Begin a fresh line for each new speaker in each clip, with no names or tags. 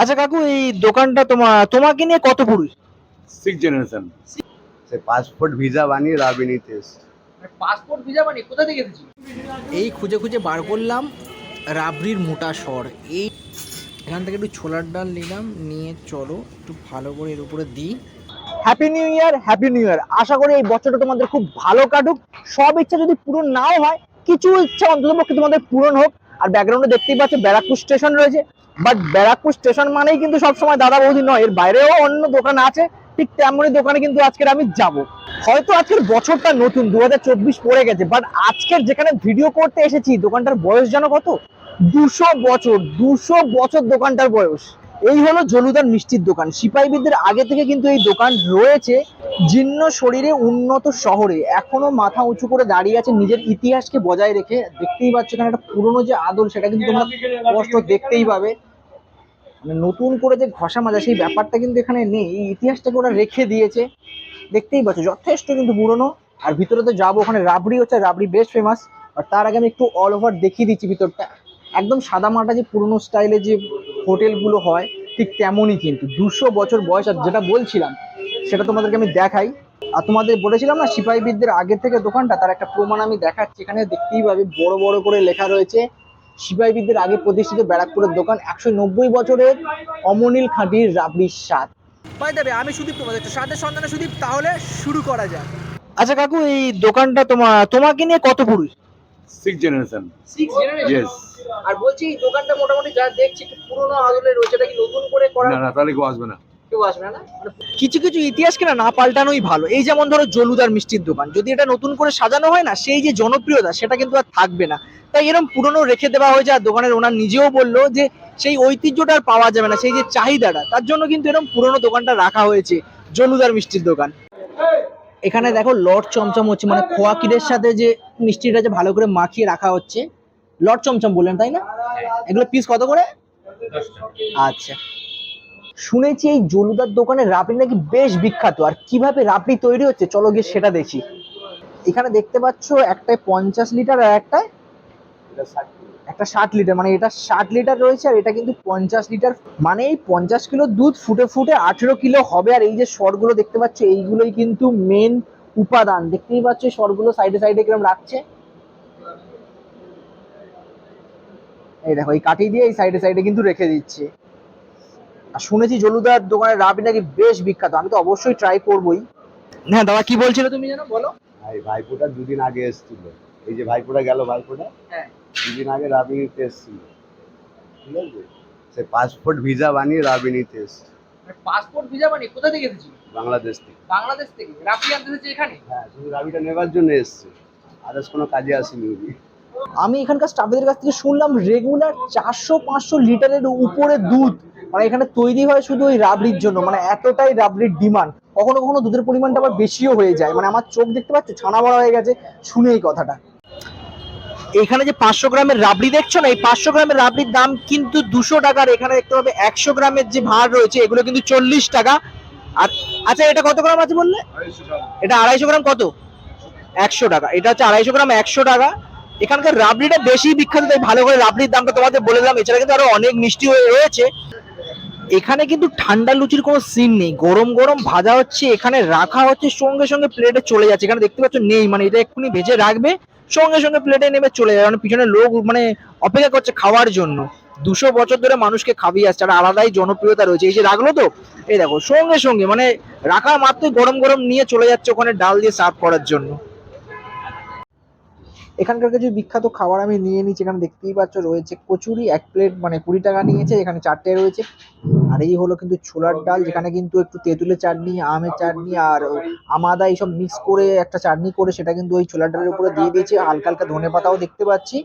আচ্ছা কাকু এই দোকানটা তোমার তোমাকে নিয়ে কত পুরুষ?
সিক্স জেনারেশন
সে পাসপোর্ট ভিসা বানিয়ে রাবিনিতে এসছে।
পাসপোর্ট ভিসা মানে কোথা থেকে এই খুঁজে খুঁজে বার করলাম রাবড়ির মোটা স্বর। এই এখান থেকে একটু ছোলার ডাল নিলাম নিয়ে চলো একটু ভালো করে এর উপরে দিই। Happy new year happy new year আশা করি এই বছরটা তোমাদের খুব ভালো কাটুক। সব ইচ্ছা যদি পূরণ নাও হয় কিছু ইচ্ছা অন্ততপক্ষে তোমাদের পূরণ হোক। আর ব্যাকগ্রাউন্ডে দেখতেই পাচ্ছ ব্যারাকপুর স্টেশন রয়েছে। বাট ব্যারাকপুর স্টেশন মানেই কিন্তু সবসময় দাদা বৌদি নয়। এর বাইরেও অন্য দোকান আছে, ঠিক তেমনই দোকানে কিন্তু আজকের আমি যাব। হয়তো আজকের বছরটা নতুন দু পড়ে গেছে বাট আজকের যেখানে ভিডিও করতে এসেছি, দোকানটার বয়স জানো কত? দুশো বছর দুশো বছর দোকানটার বয়স। এই হলো জলুদার মিষ্টির দোকান। সিপাহীবিদদের আগে থেকে কিন্তু এই দোকান রয়েছে, জীর্ণ শরীরে উন্নত শহরে। এখনও মাথা উঁচু করে দাঁড়িয়ে আছে, নিজের ইতিহাসকে বজায় রেখে। দেখতেই পাচ্ছ এখানে একটা পুরনো যে আদল, সেটা কিন্তু তোমরা স্পষ্ট দেখতেই পাবে। মানে নতুন করে যে ঘষা মাজা, সেই ব্যাপারটা কিন্তু এখানে নেই। এই ইতিহাসটাকে ওরা রেখে দিয়েছে। দেখতেই পাচ্ছ, যথেষ্ট কিন্তু পুরনো। আর ভিতরে তো যাব ওখানে, রাবড়ি হচ্ছে, রাবড়ি বেস্ট ফেমাস আর তার আগে আমি একটু অল ওভার দেখিয়ে দিচ্ছি ভিতরটা। একদম সাদা মাটা যে পুরনো স্টাইলে যে হোটেলগুলো হয়, ঠিক তেমনই কিন্তু। দুশো বছর বয়স, আর যেটা বলছিলাম, সেটা তোমাদেরকে আমি দেখাই। আর তোমাদের বলেছিলাম না সিপাহীবিদদের আগে থেকে দোকানটা, তার একটা প্রমাণ আমি দেখাচ্ছি। এখানে দেখতেই পাবে, বড় বড় করে লেখা রয়েছে সিপাহীবিদদের আগে প্রতিষ্ঠিত ব্যারাকপুরের দোকান একশো নব্বই বছরের অমনিল খাঁটির রাবড়ির স্বাদ। পাই দেবে আমি সুদীপ তোমাদের একটু স্বাদের সন্ধানে সুদীপ তাহলে শুরু করা যাক। আচ্ছা কাকু এই দোকানটা তোমার তোমাকে নিয়ে কত পুরুষ?
সিক্স জেনারেশন
সিক্স
ইয়েস
আর বলছি এই দোকানটা মোটামুটি যা দেখছি একটু পুরোনো আদলে রয়েছে এটা কি নতুন করে করা?
না না তাহলে কেউ আসবে না।
কেউ আসবে না। মানে কিছু কিছু ইতিহাসকে না না পাল্টানোই ভালো। এই যেমন ধরো জলুদার মিষ্টির দোকান যদি এটা নতুন করে সাজানো হয় না সেই যে জনপ্রিয়তা সেটা কিন্তু আর থাকবে না। তাই এরকম পুরনো রেখে দেওয়া হয়েছে আর দোকানের ওনার নিজেও বলল যে সেই ঐতিহ্যটা আর পাওয়া যাবে না সেই যে চাহিদাটা তার জন্য কিন্তু এরকম পুরনো দোকানটা রাখা হয়েছে জলুদার মিষ্টির দোকান। এখানে দেখো লট চমচম হচ্ছে মানে খোয়া ক্ষীরের সাথে যে মিষ্টিটা যে ভালো করে মাখিয়ে রাখা হচ্ছে। লট চমচম বললেন তাই না? এগুলো পিস কত করে? আচ্ছা। শুনেছি এই জলুদার দোকানে রাবড়ি নাকি বেশ বিখ্যাত। আর কীভাবে রাবড়ি তৈরি হচ্ছে? চলো গিয়ে সেটা দেখি। এখানে দেখতে পাচ্ছ একটায় পঞ্চাশ লিটার আর একটায় একটা ষাট লিটার। মানে এটা ষাট লিটার রয়েছে আর এটা কিন্তু পঞ্চাশ লিটার। মানে এই পঞ্চাশ কিলো দুধ ফুটে ফুটে আঠেরো কিলো হবে। আর এই যে স্বরগুলো দেখতে পাচ্ছ এইগুলোই কিন্তু মেন উপাদান। দেখতেই পাচ্ছ এই স্বরগুলো সাইডে সাইডে কিরম রাখছে। এই দেখো এই কাঠি দিয়ে এই সাইডে সাইডে কিন্তু রেখে দিচ্ছে। আর শুনেছি জলুদার দোকানের রাবড়ি নাকি বেশ বিখ্যাত। আমি তো অবশ্যই ট্রাই করবোই। হ্যাঁ দাদা কি বলছিলে তুমি যেন? বলো।
ভাই ভাইফোঁটা দুদিন আগে এসেছিল। এই যে ভাইফোঁটা গেল ভাইফোঁটা
হ্যাঁ।
দুদিন আগে রাবিনিতে এসেছিল। ঠিক আছে? সে পাসপোর্ট ভিসা বানিয়ে রাবিনিতে এসছে।
পাসপোর্ট ভিসা মানে কোথা থেকে এসেছি
বাংলাদেশ থেকে।
বাংলাদেশ থেকে। রাবড়ি আনতে এসেছি এখানে?
হ্যাঁ শুধু রাবিটা নেবার জন্য এসছে। আদার্স কোনো কাজে আসেনি উনি।
আমি এখানকার স্টাফেদের কাছ থেকে শুনলাম রেগুলার চারশো পাঁচশো লিটারের উপরে দুধ। মানে এখানে তৈরি হয় শুধু ওই রাবড়ির জন্য মানে এতটাই রাবড়ির ডিমান্ড। কখনো কখনো দুধের পরিমাণটা আবার বেশিও হয়ে যায়। মানে আমার চোখ দেখতে পাচ্ছ ছানা বড়া হয়ে গেছে শুনে এই কথাটা। এখানে যে পাঁচশো গ্রামের রাবড়ি দেখছ না এই পাঁচশো গ্রামের রাবড়ির দাম কিন্তু দুশো টাকার এখানে দেখতে পাবে একশো গ্রামের যে ভার রয়েছে এগুলো কিন্তু চল্লিশ টাকা। আর আচ্ছা এটা কত গ্রাম আছে বললে? এটা আড়াইশো গ্রাম কত? একশো টাকা। এটা হচ্ছে আড়াইশো গ্রাম একশো টাকা। এখানকার রাবড়িটা বেশি বিখ্যাত তাই ভালো করে রাবড়ির দামটা তোমাদের বলে দিলাম। এছাড়া কিন্তু আরও অনেক মিষ্টি হয়ে রয়েছে। এখানে কিন্তু ঠান্ডা লুচির কোনো সিন নেই। গরম গরম ভাজা হচ্ছে, এখানে রাখা হচ্ছে, সঙ্গে সঙ্গে প্লেটে চলে যাচ্ছে। এখানে দেখতে পাচ্ছ নেই মানে এটা এক্ষুনি ভেজে রাখবে, সঙ্গে সঙ্গে প্লেটে নেমে চলে যাবে। মানে পিছনে লোক মানে অপেক্ষা করছে খাওয়ার জন্য। দুশো বছর ধরে মানুষকে খাবিয়ে আসছে, আর আলাদাই জনপ্রিয়তা রয়েছে। এই যে রাখল তো, এই দেখো, সঙ্গে সঙ্গে মানে রাখা মাত্রই গরম গরম নিয়ে চলে যাচ্ছে ওখানে ডাল দিয়ে সার্ভ করার জন্য। এখানকার কিছু বিখ্যাত খাবার আমি নিয়ে নিচ্ছি এখানে দেখতেই পাচ্ছ রয়েছে কচুরি, এক প্লেট মানে কুড়ি টাকা নিয়েছে, এখানে চারটে রয়েছে। আর এই হলো কিন্তু ছোলার ডাল, যেখানে কিন্তু একটু তেঁতুলের চাটনি, আমের চাটনি আর আমাদা এইসব মিক্স করে একটা চাটনি করে সেটা কিন্তু ওই ছোলার ডালের উপরে দিয়ে দিয়েছে। হালকা হালকা ধনে পাতাও দেখতে পাচ্ছি।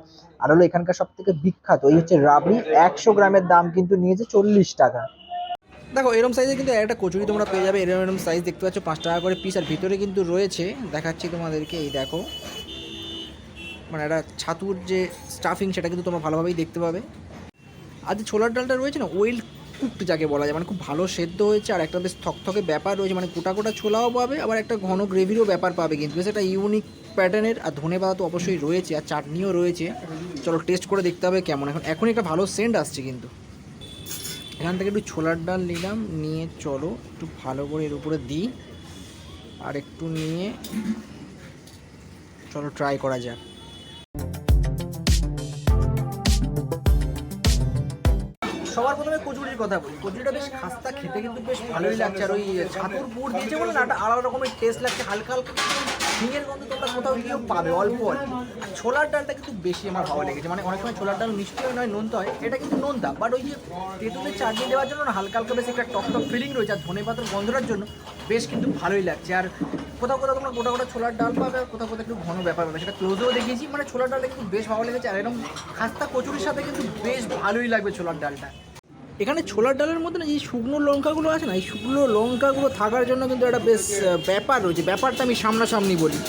আর হলো এখানকার সব থেকে বিখ্যাত, এই হচ্ছে রাবড়ি, একশো গ্রামের দাম কিন্তু নিয়েছে চল্লিশ টাকা। দেখো, এরম সাইজে কিন্তু একটা কচুরি তোমরা পেয়ে যাবে, এরম এরম সাইজ দেখতে পাচ্ছ, পাঁচ টাকা করে পিস আর ভিতরে কিন্তু রয়েছে, দেখাচ্ছি তোমাদেরকে, এই দেখো। মানে একটা ছাতুর যে স্টাফিং সেটা কিন্তু তোমরা ভালোভাবেই দেখতে পাবে। আর যে ছোলার ডালটা রয়েছে না, ওয়েল কুকড যাকে বলা যায় মানে খুব ভালো সেদ্ধ হয়েছে, আর একটা বেশ থকথকে ব্যাপার রয়েছে মানে গোটা গোটা ছোলাও পাবে, আবার একটা ঘন গ্রেভিরও ব্যাপার পাবে কিন্তু। বেশ একটা ইউনিক প্যাটার্নের আর ধনে পাতা তো অবশ্যই রয়েছে, আর চাটনিও রয়েছে। চলো টেস্ট করে দেখতে হবে কেমন। এখন এখন একটা ভালো সেন্ট আসছে কিন্তু। এখান থেকে একটু ছোলার ডাল নিলাম, নিয়ে চলো একটু ভালো করে এর উপরে দিই, আর একটু নিয়ে চলো ট্রাই করা যাক। কচুরির কথা বলি। কচুরিটা বেশ খাস্তা, খেতে কিন্তু বেশ ভালোই লাগছে। আর ওই ছাতুর পুর দিয়েছে বলে না একটা আলাদা রকমের টেস্ট লাগছে, হালকা হালকা। ঝিঙের গন্ধ তোমরা কোথাও গিয়েও পাবে, অল্প অল্প। ছোলার ডালটা কিন্তু বেশি আমার ভালো লেগেছে। মানে অনেক সময় ছোলার ডাল মিষ্টি হয়, নয় নোনতা হয়, এটা কিন্তু নোনতা। বাট ওই যে তেঁতুলের চাটনি দেওয়ার জন্য না, হালকা হালকা বেশ একটা টক টক ফিলিং রয়েছে, আর ধনে পাতার গন্ধটার জন্য বেশ কিন্তু ভালোই লাগছে। আর কোথাও কোথাও তোমরা গোটা গোটা ছোলার ডাল পাবে, আর কোথাও কোথাও একটু ঘন ব্যাপার পাবে। সেটা ক্লোজেও দেখিয়েছি মানে ছোলার ডালটা কিন্তু বেশ ভালো লেগেছে, আর এরকম খাস্তা কচুরির সাথে কিন্তু বেশ ভালোই লাগবে ছোলার ডালটা। এখানে ছোলার ডালের মধ্যে না যে শুকনো লঙ্কাগুলো আছে না, এই শুকনো লঙ্কাগুলো থাকার জন্য কিন্তু একটা বেশ ব্যাপার রয়েছে। ব্যাপারটা আমি সামনাসামনি বলি।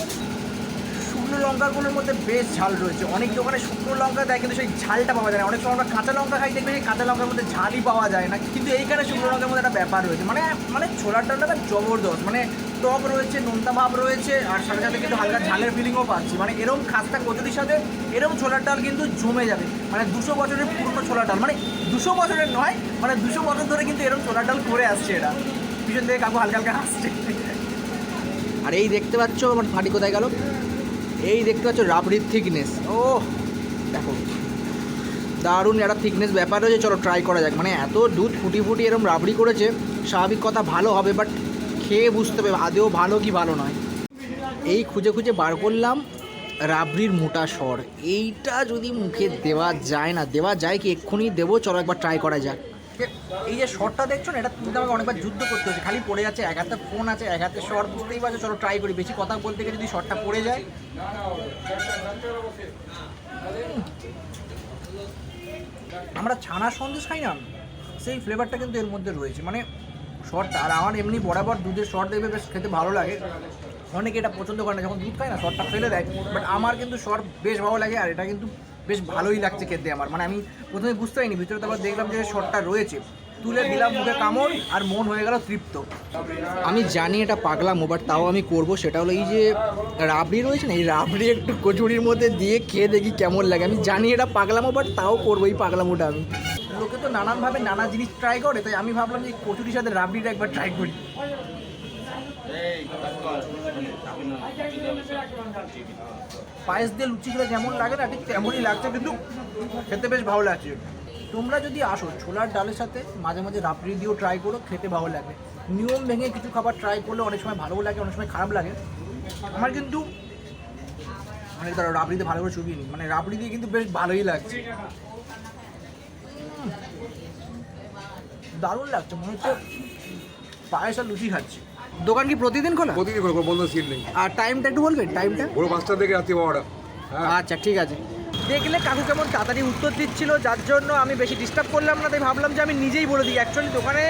শুকনো লঙ্কাগুলোর মধ্যে বেশ ঝাল রয়েছে। অনেক দোকানে শুকনো লঙ্কা দেয়, কিন্তু সেই ঝালটা পাওয়া যায় না। অনেক সময় আমরা কাঁচা লঙ্কা খাই দেখবে সেই কাঁচা লঙ্কার মধ্যে ঝালই পাওয়া যায় না। কিন্তু এইখানে শুকনো লঙ্কার মধ্যে একটা ব্যাপার রয়েছে। মানে মানে ছোলার ডালটা জবরদস্ত। মানে টক রয়েছে নোনতা ভাব রয়েছে আর সাথে সাথে কিন্তু হালকা ঝালের ফিলিংও পাচ্ছি। মানে এরম খাস্তা কচুরির সাথে এরম ছোলার ডাল কিন্তু জমে যাবে। মানে দুশো বছরের পুরনো ছোলার ডাল। মানে দুশো বছরের নয় মানে দুশো বছর ধরে কিন্তু এরম ছোলার ডাল করে আসছে এরা। পিছন থেকে কাকু হালকা হালকা হাসছে। আর এই দেখতে পাচ্ছ আমার ফাটি কোথায় গেল? এই দেখতে পাচ্ছ রাবড়ির থিকনেস ও দেখো দারুণ একটা থিকনেস ব্যাপার রয়েছে। চলো ট্রাই করা যাক। মানে এত দুধ ফুটি ফুটি এরকম রাবড়ি করেছে স্বাভাবিক কথা ভালো হবে বাট খেয়ে বুঝতে হবে আদেও ভালো কি ভালো নয়। এই খুঁজে খুঁজে বার করলাম রাবড়ির মোটা স্বর। এইটা যদি মুখে দেওয়া যায় না, দেওয়া যায় কি এক্ষুনি দেবো, চলো একবার ট্রাই করা যাক। এই যে শর্টটা দেখছ না, এটা তুলতে আমাকে অনেকবার যুদ্ধ করতে হচ্ছে খালি পড়ে যাচ্ছে, এক হাতে ফোন আছে, এক হাতে শর্ট বুঝতেই পারছ, চলো ট্রাই করি, বেশি কথা বলতে গেলে যদি শর্টটা পড়ে যায়। আমরা ছানা সন্দেশ খাই না, সেই ফ্লেভারটা কিন্তু এর মধ্যে রয়েছে মানে শর্টটা আর আমার এমনি বরাবর দুধের শর্ট দেখবে বেশ খেতে ভালো লাগে। অনেকে এটা পছন্দ করে না, যখন দুধ খায় না, শর্টটা ফেলে দেয়। বাট আমার কিন্তু শর্ট বেশ ভালো লাগে, আর এটা কিন্তু বেশ ভালোই লাগছে খেতে আমার। মানে আমি প্রথমে বুঝতে পারিনি, ভিতরে তারপর দেখলাম যে শর্টটা রয়েছে। তুলে দিলাম মুখে কামড়, আর মন হয়ে গেল তৃপ্ত। আমি জানি এটা পাগলামো বাট তাও আমি করব, সেটা হলো এই যে রাবড়ি রয়েছে না, এই রাবড়ি একটু কচুরির মধ্যে দিয়ে খেয়ে দেখি কেমন লাগে। আমি জানি এটা পাগলামো বাট তাও করব এই পাগলামোটা আমি। লোকে তো নানানভাবে নানা জিনিস ট্রাই করে, তাই আমি ভাবলাম যে কচুরির সাথে রাবড়িটা একবার ট্রাই করি। পায়েস দিয়ে লুচি খেলে যেমন লাগে না, ঠিক তেমনই লাগছে, কিন্তু খেতে বেশ ভালো লাগছে। তোমরা যদি আসো ছোলার ডালের সাথে, মাঝে মাঝে রাবড়ি দিয়েও ট্রাই করো, খেতে ভালো লাগে। নিয়ম ভেঙে কিছু খাবার ট্রাই করলে অনেক সময় ভালোও লাগে, অনেক সময় খারাপ লাগে। আমার কিন্তু মানে তারা রাবড়িতে ভালো করে চুবিয়ে নিই মানে রাবড়ি দিয়ে কিন্তু বেশ ভালোই লাগছে। দারুণ লাগছে মনে হচ্ছে পায়েস আর লুচি খাচ্ছি। দোকান কি প্রতিদিন খোলা?
প্রতিদিন কোনো বন্ধ সিট নেই।
আর টাইমটা একটু বলবেন টাইমটা
ভোর পাঁচটা থেকে রাত্রি বারোটা। হ্যাঁ।
আচ্ছা ঠিক আছে। দেখলে কাকু কেমন তাড়াতাড়ি উত্তর দিচ্ছিল যার জন্য আমি বেশি ডিস্টার্ব করলাম না তাই ভাবলাম যে আমি নিজেই বলে দিই। অ্যাকচুয়ালি দোকানে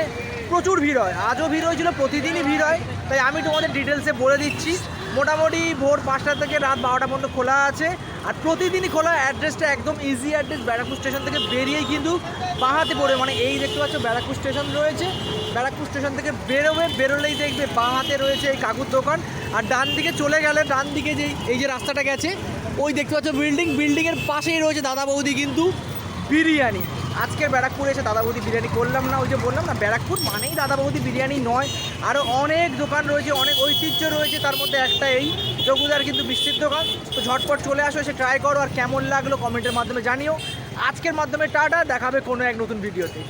প্রচুর ভিড় হয়। আজও ভিড় হয়েছিল প্রতিদিনই ভিড় হয়। তাই আমি তোমাদের ডিটেলসে বলে দিচ্ছি। মোটামুটি ভোর পাঁচটা থেকে রাত বারোটা পর্যন্ত খোলা আছে। আর প্রতিদিনই খোলা অ্যাড্রেসটা একদম ইজি অ্যাড্রেস ব্যারাকপুর স্টেশন থেকে বেরিয়েই কিন্তু বাঁহাতে পড়ে। মানে এই দেখতে পাচ্ছ ব্যারাকপুর স্টেশন রয়েছে। ব্যারাকপুর স্টেশন থেকে বেরোবে, বেরোলেই দেখবে বাঁহাতে রয়েছে এই কাকুর দোকান। আর ডান দিকে চলে গেলে, ডান দিকে যে এই যে রাস্তাটা গেছে, ওই দেখতে পাচ্ছ বিল্ডিং বিল্ডিংয়ের পাশেই রয়েছে দাদা বৌদি কিন্তু বিরিয়ানি। আজকের ব্যারাকপুরে এসে দাদা বৌদি বিরিয়ানি করলাম না, ওই যে বললাম না, ব্যারাকপুর মানেই দাদা বৌদি বিরিয়ানি নয়। আরও অনেক দোকান রয়েছে, অনেক ঐতিহ্য রয়েছে, তার মধ্যে একটা এই যোগুদার কিন্তু মিষ্টির দোকান। তো ঝটপট চলে আসো, এসে ট্রাই করো, আর কেমন লাগল কমেন্টের মাধ্যমে জানিও। আজকের মাধ্যমে টাটা, দেখাবে কোনো এক নতুন ভিডিওতে